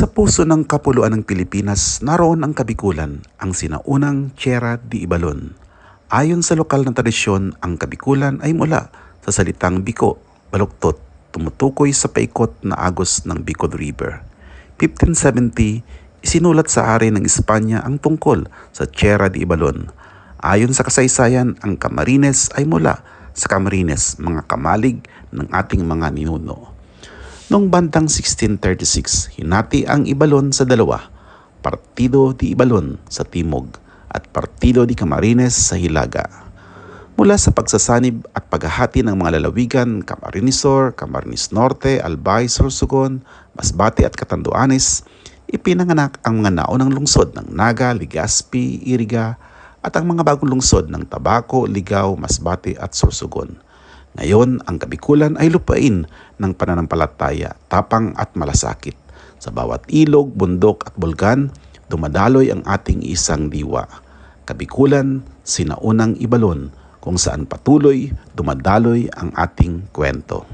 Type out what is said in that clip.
Sa puso ng kapuluan ng Pilipinas, naroon ang kabikulan, ang sinaunang Tierra de Ibalon. Ayon sa lokal na tradisyon, ang kabikulan ay mula sa salitang biko, baluktot, tumutukoy sa paikot na agos ng Bicol River. 1570, isinulat sa ari ng Espanya ang tungkol sa Tierra de Ibalon. Ayon sa kasaysayan, ang Camarines ay mula sa Camarines, mga kamalig ng ating mga ninuno. Noong bandang 1636, hinati ang Ibalon sa dalawa, Partido di Ibalon sa Timog at Partido di Camarines sa Hilaga. Mula sa pagsasanib at paghahati ng mga lalawigan, Camarinesor, Camarines Norte, Albay, Sorsogon, Masbate at Catanduanes, ipinanganak ang mga naunang lungsod ng Naga, Legazpi, Iriga at ang mga bagong lungsod ng Tabaco, Ligao, Masbate at Sorsogon. Ngayon, ang Kabikulan ay lupain ng pananampalataya, tapang at malasakit. Sa bawat ilog, bundok at bulkan, dumadaloy ang ating isang diwa. Kabikulan, sinaunang ibalon, kung saan patuloy dumadaloy ang ating kwento.